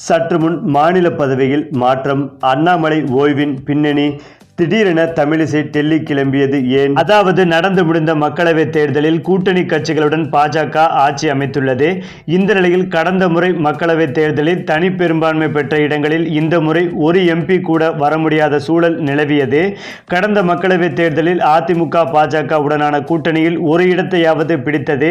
சற்று முன் மாநில பதவியில் மாற்றம் அண்ணாமலை ஓய்வின் பின்னணி திடீரென தமிழிசை டெல்லி கிளம்பியது ஏன்? அதாவது நடந்து முடிந்த மக்களவை தேர்தலில் கூட்டணி கட்சிகளுடன் பாஜக ஆட்சி அமைத்துள்ளது. இந்த நிலையில் கடந்த முறை மக்களவை தேர்தலில் தனி பெரும்பான்மை பெற்ற இடங்களில் இந்த முறை ஒரு எம்பி கூட வர முடியாத சூழல் நிலவியது. கடந்த மக்களவை தேர்தலில் அதிமுக பாஜக உடனான கூட்டணியில் ஒரு இடத்தையாவது பிடித்தது.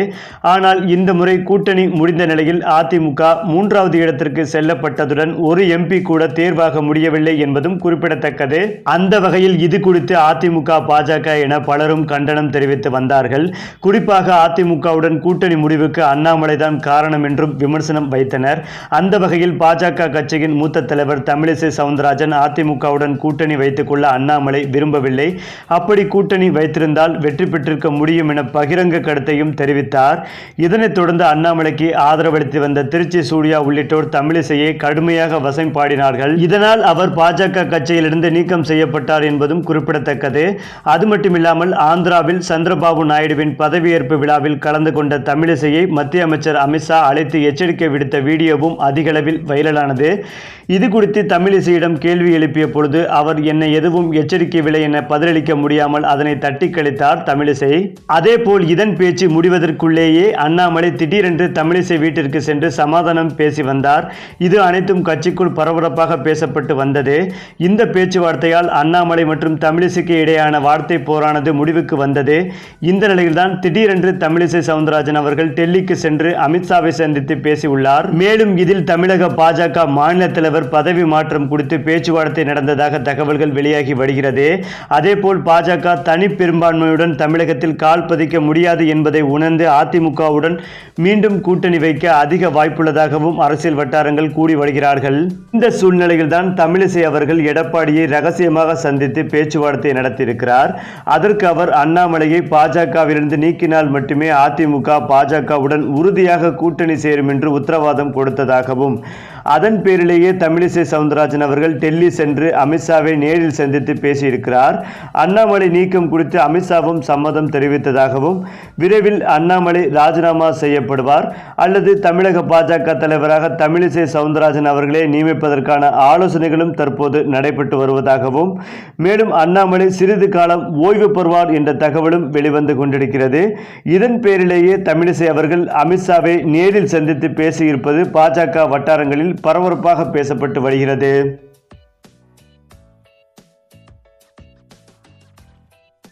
ஆனால் இந்த முறை கூட்டணி முடிந்த நிலையில் அதிமுக மூன்றாவது இடத்திற்கு செல்லப்பட்டதுடன் ஒரு எம்பி கூட தேர்வாக முடியவில்லை என்பதும் குறிப்பிடத்தக்கது. அந்த வகை வகையில் இது குறித்து அதிமுக பாஜக என பலரும் கண்டனம் தெரிவித்து வந்தார்கள். குறிப்பாக அதிமுகவுடன் கூட்டணி முடிவுக்கு அண்ணாமலை தான் காரணம் என்றும் விமர்சனம் வைத்தனர். அந்த வகையில் பாஜக கட்சியின் மூத்த தலைவர் தமிழிசை சவுந்தரராஜன் அதிமுகவுடன் கூட்டணி வைத்துக் கொள்ள அண்ணாமலை விரும்பவில்லை. அப்படி கூட்டணி வைத்திருந்தால் வெற்றி பெற்றிருக்க முடியும் என பகிரங்க கருத்தையும் தெரிவித்தார். இதனைத் தொடர்ந்து அண்ணாமலைக்கு ஆதரவளித்து வந்த திருச்சி சூர்யா உள்ளிட்டோர் தமிழிசையை கடுமையாக வசம் பாடினார்கள் இதனால் அவர் பாஜக கட்சியிலிருந்து நீக்கம் செய்யப்பட்டார் என்பதும் குறிப்பிடத்தக்கது. அது மட்டுமில்லாமல் ஆந்திராவில் சந்திரபாபு நாயுடுவின் பதவியேற்பு விழாவில் கலந்து கொண்ட தமிழிசையை மத்திய அமைச்சர் அமித்ஷா அழைத்து எச்சரிக்கை விடுத்த வீடியோவும் அதிகளவில் வைரலானது. இது குறித்து தமிழிசையிடம் கேள்வி எழுப்பிய பொழுது அவர் என்னை எதுவும் எச்சரிக்கவில்லை என பதிலளிக்க முடியாமல் அதனை தட்டி கழித்தார் தமிழிசை. அதேபோல் இதன் பேச்சு முடிவதற்குள்ளேயே அண்ணாமலை திடீரென்று தமிழிசை வீட்டிற்கு சென்று சமாதானம் பேசி வந்தார். இது அனைத்தும் கட்சிக்குள் பரபரப்பாக பேசப்பட்டு வந்தது. இந்த பேச்சுவார்த்தையால் அண்ணாமலை மற்றும் தமிழிசைக்கு இடையான வார்த்தை போரானது முடிவுக்கு வந்தது. இந்த நிலையில்தான் திடீரென்று தமிழிசை சவுந்தரராஜன் அவர்கள் டெல்லிக்கு சென்று அமித்ஷாவை சந்தித்து பேசியுள்ளார். மேலும் இதில் தமிழக பாஜக மாநில தலைவர் பதவி மாற்றம் குறித்து பேச்சுவார்த்தை நடந்ததாக தகவல்கள் வெளியாகி வருகிறது. அதேபோல் பாஜக தனி பெரும்பான்மையுடன் தமிழகத்தில் கால் பதிக்க முடியாது என்பதை உணர்ந்து அதிமுகவுடன் மீண்டும் கூட்டணி வைக்க அதிக வாய்ப்புள்ளதாகவும் அரசியல் வட்டாரங்கள் கூடி வருகிறார்கள். இந்த சூழ்நிலையில்தான் தமிழிசை அவர்கள் எடப்பாடியை ரகசியமாக சந்தித்து பேச்சுவார்த்தை நடத்தியிருக்கிறார். அதற்கு அவர் அண்ணாமலையை பாஜகவிலிருந்து நீக்கினால் மட்டுமே அதிமுக பாஜகவுடன் உறுதியாக கூட்டணி சேரும் என்று உத்தரவாதம் கொடுத்ததாகவும் அதன் பேரிலேயே தமிழிசை சவுந்தரராஜன் அவர்கள் டெல்லி சென்று அமித்ஷாவை நேரில் சந்தித்து பேசியிருக்கிறார். அண்ணாமலை நீக்கம் குறித்து அமித்ஷாவும் சம்மதம் தெரிவித்ததாகவும் விரைவில் அண்ணாமலை ராஜினாமா செய்யப்படுவார். அல்லது தமிழக பாஜக தலைவராக தமிழிசை சவுந்தரராஜன் அவர்களே நியமிப்பதற்கான ஆலோசனைகளும் தற்போது நடைபெற்று வருவதாகவும் மேலும் அண்ணாமலை சிறிது காலம் ஓய்வு பெறுவார் என்ற தகவலும் வெளிவந்து கொண்டிருக்கிறது. இதன் பேரிலேயே தமிழிசை அவர்கள் அமித்ஷாவை நேரில் சந்தித்து பேசியிருப்பது பாஜக வட்டாரங்களில் பரபரப்பாக பேசப்பட்டு வருகிறது.